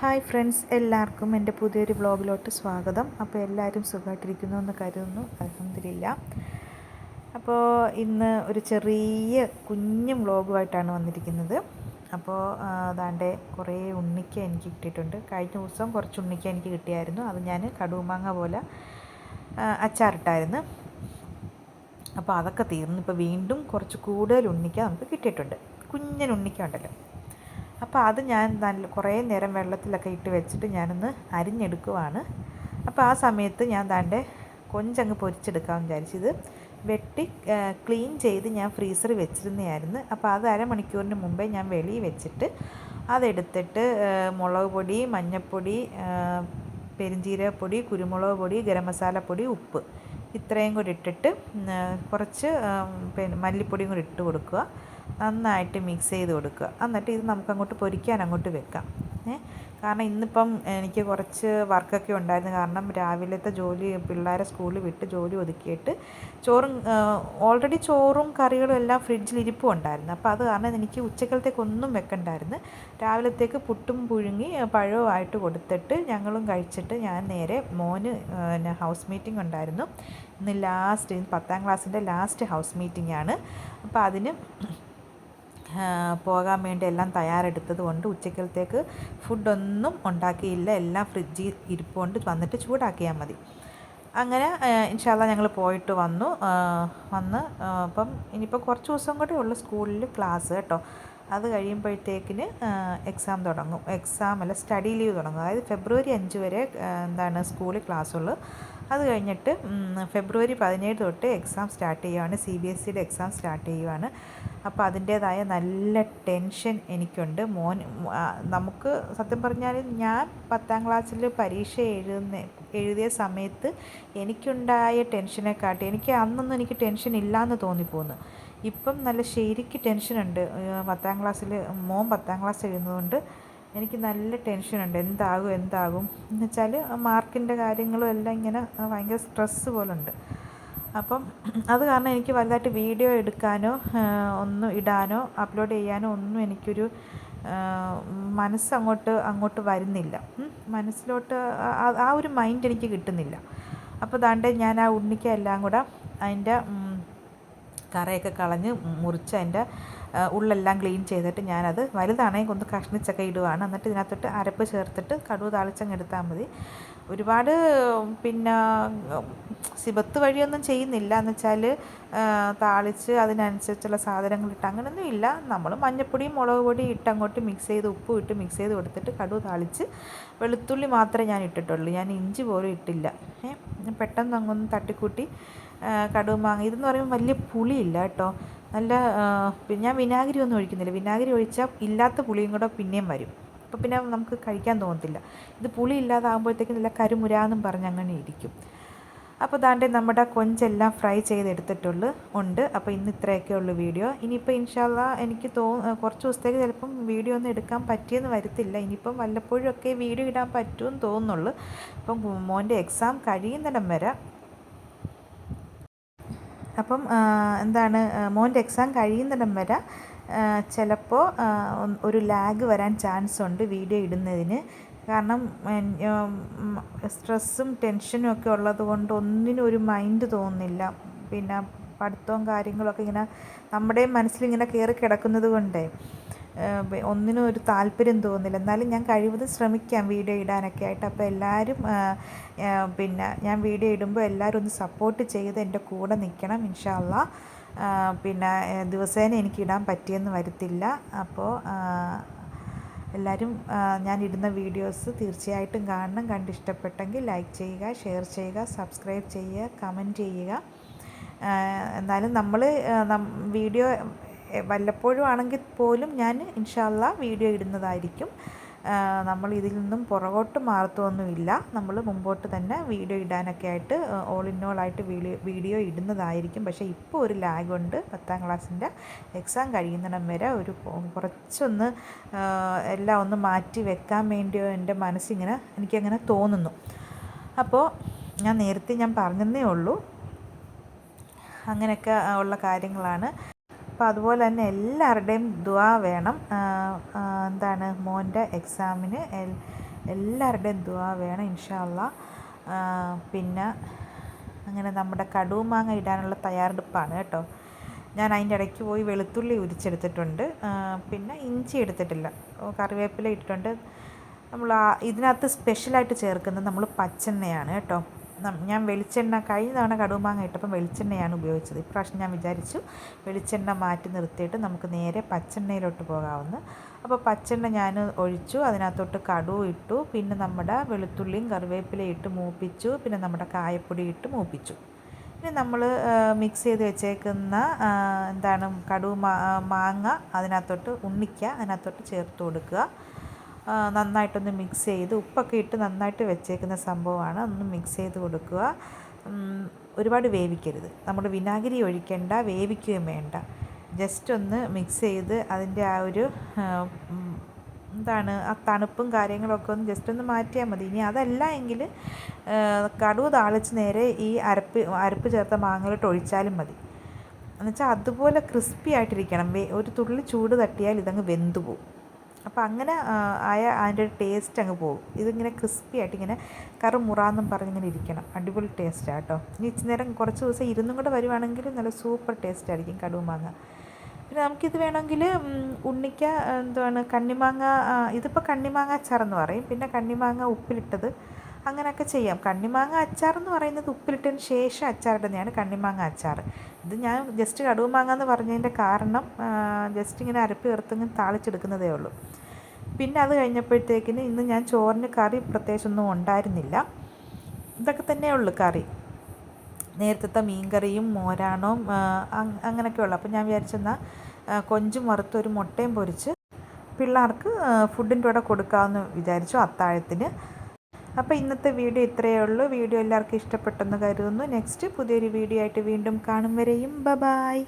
Hi friends എല്ലാവർക്കും എന്റെ പുതിയൊരു വ്ളോഗിലോട്ട് സ്വാഗതം. അപ്പോൾ എല്ലാവരും സുഖമായിട്ടിരിക്കുന്നു എന്ന് കരുതുന്നു. അലഹമില്ല അപ്പോൾ ഇന്ന് ഒരു ചെറിയ കുഞ്ഞു വ്ളോഗുമായിട്ടാണ് വന്നിരിക്കുന്നത്. അപ്പോൾ അതാണ്ട് കുറേ ഉണ്ണിക്ക എനിക്ക് കിട്ടിയിട്ടുണ്ട്. കഴിഞ്ഞ ദിവസം കുറച്ച് ഉണ്ണിക്ക എനിക്ക് കിട്ടിയായിരുന്നു. അത് ഞാൻ കടുമാങ്ങ പോലെ അച്ചാറിട്ടായിരുന്നു. അപ്പോൾ അതൊക്കെ തീർന്നു. ഇപ്പോൾ വീണ്ടും കുറച്ച് കൂടുതൽ ഉണ്ണിക്ക നമുക്ക് കിട്ടിയിട്ടുണ്ട്. കുഞ്ഞൻ ഉണ്ണിക്ക ഉണ്ടല്ലോ. അപ്പോൾ അത് ഞാൻ നല്ല കുറേ നേരം വെള്ളത്തിലൊക്കെ ഇട്ട് വെച്ചിട്ട് ഞാനൊന്ന് അരിഞ്ഞെടുക്കുവാണ്. അപ്പോൾ ആ സമയത്ത് ഞാൻ താണ്ടെ കൊഞ്ചങ്ങ് പൊരിച്ചെടുക്കാമെന്ന് വിചാരിച്ചത്. വെട്ടി ക്ലീൻ ചെയ്ത് ഞാൻ ഫ്രീസറിൽ വെച്ചിരുന്നതായിരുന്നു. അപ്പോൾ അത് അരമണിക്കൂറിന് മുമ്പേ ഞാൻ വെളിയിൽ വെച്ചിട്ട് അതെടുത്തിട്ട് മുളക് പൊടി മഞ്ഞൾപ്പൊടി ആ, പെരുംജീരകപ്പൊടി കുരുമുളക് പൊടി ഗരം മസാലപ്പൊടി ഉപ്പ് ഇത്രയും കൂടി ഇട്ടിട്ട് കുറച്ച് പിന്നെ മല്ലിപ്പൊടിയും കൂടി ഇട്ട് കൊടുക്കുക. നന്നായിട്ട് മിക്സ് ചെയ്ത് കൊടുക്കുക. എന്നിട്ട് ഇത് നമുക്ക് അങ്ങോട്ട് പൊരിക്കാൻ അങ്ങോട്ട് വെക്കാം. കാരണം ഇന്നിപ്പം എനിക്ക് കുറച്ച് വർക്കൊക്കെ ഉണ്ടായിരുന്നു. കാരണം രാവിലത്തെ ജോലി പിള്ളേരെ സ്കൂളിൽ വിട്ട് ജോലി ഒതുക്കിയിട്ട് ചോറും ഓൾറെഡി ചോറും കറികളും എല്ലാം ഫ്രിഡ്ജിൽ ഇരിപ്പും ഉണ്ടായിരുന്നു. അപ്പോൾ അത് കാരണം എനിക്ക് ഉച്ചക്കലത്തേക്ക് ഒന്നും വെക്കണ്ടായിരുന്നു. രാവിലത്തേക്ക് പുട്ടും പുഴുങ്ങി പഴവുമായിട്ട് കൊടുത്തിട്ട് ഞങ്ങളും കഴിച്ചിട്ട് ഞാൻ നേരെ മോന് പിന്നെ ഹൗസ് മീറ്റിംഗ് ഉണ്ടായിരുന്നു. ഇന്ന് ലാസ്റ്റ് പത്താം ക്ലാസ്സിന്റെ ലാസ്റ്റ് ഹൗസ് മീറ്റിംഗ് ആണ്. അപ്പോൾ അതിന് പോകാൻ വേണ്ടി എല്ലാം തയ്യാറെടുത്തത് കൊണ്ട് ഉച്ചക്കലത്തേക്ക് ഫുഡൊന്നും ഉണ്ടാക്കിയില്ല. എല്ലാം ഫ്രിഡ്ജിൽ ഇരിപ്പുകൊണ്ട് വന്നിട്ട് ചൂടാക്കിയാൽ മതി. അങ്ങനെ ഇൻഷാല്ല ഞങ്ങൾ പോയിട്ട് വന്നു. വന്ന് അപ്പം ഇനിയിപ്പോൾ കുറച്ച് ദിവസം കൂടെ ഉള്ളു സ്കൂളിൽ ക്ലാസ് കേട്ടോ. അത് കഴിയുമ്പോഴത്തേക്കിന് എക്സാം തുടങ്ങും. എക്സാം അല്ല സ്റ്റഡി ലീവ് തുടങ്ങും. അതായത് ഫെബ്രുവരി അഞ്ച് വരെ എന്താണ് സ്കൂളിൽ ക്ലാസ് ഉള്ളു. അത് കഴിഞ്ഞിട്ട് ഫെബ്രുവരി പതിനേഴ് തൊട്ട് എക്സാം സ്റ്റാർട്ട് ചെയ്യുവാണ്. സി ബി എസ് സിയുടെ എക്സാം സ്റ്റാർട്ട് ചെയ്യുവാണ്. അപ്പോൾ അതിന്റേതായ നല്ല ടെൻഷൻ എനിക്കുണ്ട്. മോൻ നമുക്ക് സത്യം പറഞ്ഞാൽ ഞാൻ പത്താം ക്ലാസ്സിൽ പരീക്ഷ എഴുതുന്ന എഴുതിയ സമയത്ത് എനിക്കുണ്ടായ ടെൻഷനെക്കാട്ടി എനിക്ക് അന്നൊന്നും എനിക്ക് ടെൻഷൻ ഇല്ലയെന്ന് തോന്നിപ്പോന്നു. ഇപ്പം നല്ല ശരിക്ക് ടെൻഷനുണ്ട്. പത്താം ക്ലാസ്സിൽ മോൻ പത്താം ക്ലാസ് എഴുതുന്നതുകൊണ്ട് എനിക്ക് നല്ല ടെൻഷനുണ്ട്. എന്താകും എന്താകും. എന്ന് വെച്ചാൽ മാർക്കിന്റെ കാര്യങ്ങളും എല്ലാം ഇങ്ങനെ ഭയങ്കര സ്ട്രെസ്സ് ഉണ്ട് അപ്പം അത് കാരണം എനിക്ക് വലുതായിട്ട് വീഡിയോ എടുക്കാനോ ഒന്നും ഇടാനോ അപ്ലോഡ് ചെയ്യാനോ ഒന്നും എനിക്കൊരു മനസ്സങ്ങോട്ട് മനസ്സ് അങ്ങോട്ട് അങ്ങോട്ട് വരുന്നില്ല. മനസ്സിലോട്ട് ആ- ഒരു മൈൻഡ് എനിക്ക് കിട്ടുന്നില്ല. അപ്പോൾ ദാണ്ടെ ഞാൻ ആ ഉണ്ണിക്ക എല്ലാം കൂടെ അതിന്റെ കറയൊക്കെ കളഞ്ഞ് മുറിച്ച് അതിന്റെ ഉള്ളെല്ലാം ക്ലീൻ ചെയ്തിട്ട് ഞാനത് വലുതാണെങ്കിൽ ഒന്ന് കഷ്ണിച്ചൊക്കെ ഇടുവാണ്. എന്നിട്ട് ഇതിനകത്തോട്ട് അരപ്പ് ചേർത്തിട്ട് കടുവ് താളിച്ചങ്ങ് എടുത്താൽ മതി. ഒരുപാട് പിന്നെ സിബത്ത് വഴിയൊന്നും ചെയ്യുന്നില്ല. എന്ന് വെച്ചാൽ താളിച്ച് അതിനനുസരിച്ചുള്ള സാധനങ്ങൾ ഇട്ട് അങ്ങനെയൊന്നും ഇല്ല. നമ്മൾ മഞ്ഞപ്പൊടിയും മുളക് പൊടിയും ഇട്ട് അങ്ങോട്ട് മിക്സ് ചെയ്ത് ഉപ്പും ഇട്ട് മിക്സ് ചെയ്ത് കൊടുത്തിട്ട് കടുവ് താളിച്ച് വെളുത്തുള്ളി മാത്രമേ ഞാൻ ഇട്ടിട്ടുള്ളൂ. ഞാൻ ഇഞ്ചി പോലും ഇട്ടില്ല. പെട്ടെന്ന് അങ്ങൊന്ന് തട്ടിക്കൂട്ടി കടുക് മാങ്ങ ഇതെന്ന് പറയുമ്പോൾ വലിയ പുളിയില്ല കേട്ടോ. നല്ല ഞാൻ വിനാഗിരി ഒന്നും ഒഴിക്കുന്നില്ല. വിനാഗിരി ഒഴിച്ചാൽ ഇല്ലാത്ത പുളിയും കൂടെ പിന്നെയും വരും. അപ്പോൾ പിന്നെ നമുക്ക് കഴിക്കാൻ തോന്നത്തില്ല. ഇത് പുളി ഇല്ലാതാകുമ്പോഴത്തേക്കും നല്ല കരുമുരാന്നും പറഞ്ഞ് അങ്ങനെ ഇരിക്കും. അപ്പോൾ ദാണ്ടെ നമ്മുടെ കൊഞ്ചെല്ലാം ഫ്രൈ ചെയ്തെടുത്തിട്ടുള്ളു ഉണ്ട്. അപ്പോൾ ഇന്ന് ഇത്രയൊക്കെ ഉള്ളു വീഡിയോ. ഇനിയിപ്പോൾ ഇൻഷാല്ല എനിക്ക് തോ കുറച്ച് ദിവസത്തേക്ക് ചിലപ്പം വീഡിയോ ഒന്നും എടുക്കാൻ പറ്റിയെന്ന് വരത്തില്ല. ഇനിയിപ്പം വല്ലപ്പോഴും ഒക്കെ വീഡിയോ ഇടാൻ പറ്റുമെന്ന് തോന്നുന്നുള്ളൂ. അപ്പം മോന്റെ എക്സാം കഴിയുന്നിടം വരെ അപ്പം എന്താണ് മോന്റെ എക്സാം കഴിയുന്നിടം വരെ ചിലപ്പോൾ ഒരു ലാഗ് വരാൻ ചാൻസ് ഉണ്ട് വീഡിയോ ഇടുന്നതിന്. കാരണം സ്ട്രെസ്സും ടെൻഷനും ഒക്കെ ഉള്ളത് കൊണ്ട് ഒന്നിനും ഒരു മൈൻഡ് തോന്നുന്നില്ല. പിന്നെ പഠിത്തവും കാര്യങ്ങളൊക്കെ ഇങ്ങനെ നമ്മുടെ മനസ്സിലിങ്ങനെ കയറി കിടക്കുന്നത് കൊണ്ടേ. ഒന്നിനും ഒരു താല്പര്യം തോന്നില്ല. എന്നാലും ഞാൻ കഴിവതും ശ്രമിക്കാം വീഡിയോ ഇടാനൊക്കെ ആയിട്ട്. അപ്പോൾ എല്ലാവരും പിന്നെ ഞാൻ വീഡിയോ ഇടുമ്പോൾ എല്ലാവരും ഒന്ന് സപ്പോർട്ട് ചെയ്ത് എന്റെ കൂടെ നിൽക്കണം ഇൻഷാല്ല പിന്നെ ദിവസേന എനിക്ക് ഇടാൻ പറ്റിയെന്ന് വരത്തില്ല. അപ്പോൾ എല്ലാവരും ഞാൻ ഇടുന്ന വീഡിയോസ് തീർച്ചയായിട്ടും കാണണം. കണ്ടിഷ്ടപ്പെട്ടെങ്കിൽ ലൈക്ക് ചെയ്യുക ഷെയർ ചെയ്യുക സബ്സ്ക്രൈബ് ചെയ്യുക കമന്റ് ചെയ്യുക. എന്നാലും നമ്മൾ വീഡിയോ വല്ലപ്പോഴും ആണെങ്കിൽ പോലും ഞാൻ ഇൻഷാല്ല വീഡിയോ ഇടുന്നതായിരിക്കും. നമ്മൾ ഇതിൽ നിന്നും പുറകോട്ട് മാറത്തൊന്നുമില്ല. നമ്മൾ മുമ്പോട്ട് തന്നെ വീഡിയോ ഇടാനൊക്കെ ആയിട്ട് ഓൾ ഇൻ ഓൾ ആയിട്ട് വീഡിയോ ഇടുന്നതായിരിക്കും. പക്ഷേ ഇപ്പോൾ ഒരു ലാഗ് ഉണ്ട്. പത്താം ക്ലാസ്സിന്റെ എക്സാം കഴിയുന്നിടം വരെ ഒരു കുറച്ചൊന്ന് എല്ലാം ഒന്ന് മാറ്റി വെക്കാൻ വേണ്ടിയോ എന്റെ മനസ്സിങ്ങനെ എനിക്കങ്ങനെ തോന്നുന്നു. അപ്പോൾ ഞാൻ നേരത്തെ ഞാൻ പറഞ്ഞതേ ഉള്ളൂ. അങ്ങനെയൊക്കെ ഉള്ള കാര്യങ്ങളാണ്. അപ്പോൾ അതുപോലെ തന്നെ എല്ലാവരുടെയും ദുവാ വേണം. എന്താണ് മോന്റെ എക്സാമിന് എല്ലാവരുടെയും ദുവാ വേണം ഇൻഷാല്ല പിന്നെ അങ്ങനെ നമ്മുടെ കടുമാങ്ങ ഇടാനുള്ള തയ്യാറെടുപ്പാണ് കേട്ടോ. ഞാൻ അതിന്റെ ഇടയ്ക്ക് പോയി വെളുത്തുള്ളി ഉരിച്ചെടുത്തിട്ടുണ്ട്. പിന്നെ ഇഞ്ചി എടുത്തിട്ടില്ല. കറിവേപ്പില ഇട്ടിട്ടുണ്ട്. നമ്മൾ ഇതിനകത്ത് സ്പെഷ്യലായിട്ട് ചേർക്കുന്നത് നമ്മൾ പച്ചെണ്ണയാണ് കേട്ടോ. ഞാൻ വെളിച്ചെണ്ണ കഴിഞ്ഞ തവണ കടുമാങ്ങ ഇട്ടപ്പം വെളിച്ചെണ്ണയാണ് ഉപയോഗിച്ചത്. ഇപ്രാവശ്യം ഞാൻ വിചാരിച്ചു വെളിച്ചെണ്ണ മാറ്റി നിർത്തിയിട്ട് നമുക്ക് നേരെ പച്ചെണ്ണയിലോട്ട് പോകാവുന്ന. അപ്പോൾ പച്ചെണ്ണ ഞാൻ ഒഴിച്ചു അതിനകത്തോട്ട് കടുവ് ഇട്ടു പിന്നെ നമ്മുടെ വെളുത്തുള്ളിയും കറിവേപ്പിലയും ഇട്ട് മൂപ്പിച്ചു പിന്നെ നമ്മുടെ കായപ്പൊടി ഇട്ട് മൂപ്പിച്ചു. ഇനി നമ്മൾ മിക്സ് ചെയ്ത് വെച്ചേക്കുന്ന എന്താണ് കടുവ് മാങ്ങ അതിനകത്തോട്ട് ഉണ്ണിക്ക അതിനകത്തോട്ട് ചേർത്ത് കൊടുക്കുക. നന്നായിട്ടൊന്ന് മിക്സ് ചെയ്ത് ഉപ്പൊക്കെ ഇട്ട് നന്നായിട്ട് വെച്ചേക്കുന്ന സംഭവമാണ്. ഒന്ന് മിക്സ് ചെയ്ത് കൊടുക്കുക. ഒരുപാട് വേവിക്കരുത്. നമ്മൾ വിനാഗിരി ഒഴിക്കേണ്ട വേവിക്കുകയും വേണ്ട. ജസ്റ്റ് ഒന്ന് മിക്സ് ചെയ്ത് അതിന്റെ ആ ഒരു എന്താണ് ആ തണുപ്പും കാര്യങ്ങളൊക്കെ ഒന്ന് ജസ്റ്റ് ഒന്ന് മാറ്റിയാൽ മതി. ഇനി അതല്ല എങ്കിൽ കടുവ് താളിച്ച് നേരെ ഈ അരപ്പ് അരപ്പ് ചേർത്ത മാങ്ങയിലോട്ട് ഒഴിച്ചാലും മതി. എന്നുവെച്ചാൽ അതുപോലെ ക്രിസ്പി ആയിട്ടിരിക്കണം. ഒരു തുള്ളി ചൂട് തട്ടിയാൽ ഇതങ്ങ് വെന്തു പോകും അപ്പോൾ അങ്ങനെ ആയ അതിന്റെ ടേസ്റ്റ് അങ്ങ് പോകും ഇതിങ്ങനെ ക്രിസ്പി ആയിട്ട് ഇങ്ങനെ കറു മുറാന്നും പറഞ്ഞിങ്ങനെ ഇരിക്കണം. അടിപൊളി ടേസ്റ്റാണ് കേട്ടോ ഇനി ഇച്ചിരി നേരം കുറച്ച് ദിവസം ഇരുന്നും കൂടെ വരുവാണെങ്കിൽ നല്ല സൂപ്പർ ടേസ്റ്റ് ആയിരിക്കും കടുമാങ്ങ പിന്നെ നമുക്കിത് വേണമെങ്കിൽ ഉണ്ണിക്ക എന്താണ് കണ്ണിമാങ്ങ ഇതിപ്പോൾ കണ്ണിമാങ്ങ അച്ചാറെന്ന് പറയും. പിന്നെ കണ്ണിമാങ്ങ ഉപ്പിലിട്ടത് അങ്ങനെയൊക്കെ ചെയ്യാം. കണ്ണിമാങ്ങ അച്ചാർ എന്ന് പറയുന്നത് ഉപ്പിലിട്ടതിന് ശേഷം അച്ചാറിടുന്നതാണ് കണ്ണിമാങ്ങ അച്ചാർ. ഇത് ഞാൻ ജസ്റ്റ് കടുവ് മാങ്ങ എന്ന് പറഞ്ഞതിന്റെ കാരണം ജസ്റ്റ് ഇങ്ങനെ അരപ്പ് ഉയർത്തിങ്ങനെ താളിച്ചെടുക്കുന്നതേ ഉള്ളൂ. പിന്നെ അത് കഴിഞ്ഞപ്പോഴത്തേക്കിന് ഇന്ന് ഞാൻ ചോറിന് കറി പ്രത്യേകിച്ചൊന്നും ഉണ്ടായിരുന്നില്ല. ഇതൊക്കെ തന്നെ ഉള്ളു കറി. നേരത്തെ മീൻകറിയും മോരാണവും അങ്ങനെയൊക്കെ ഉള്ളു. അപ്പോൾ ഞാൻ വിചാരിച്ചെന്നാൽ കൊഞ്ചും വറുത്ത് ഒരു മുട്ടയും പൊരിച്ച് പിള്ളേർക്ക് ഫുഡിന്റെ കൂടെ കൊടുക്കാമെന്ന് വിചാരിച്ചു അത്താഴത്തിന്. അപ്പോൾ ഇന്നത്തെ വീഡിയോ ഇത്രയേ ഉള്ളൂ. വീഡിയോ എല്ലാവർക്കും ഇഷ്ടപ്പെട്ടെന്ന് കരുതുന്നു. നെക്സ്റ്റ് പുതിയൊരു വീഡിയോ ആയിട്ട് വീണ്ടും കാണും വരെയും. ബ ബായ്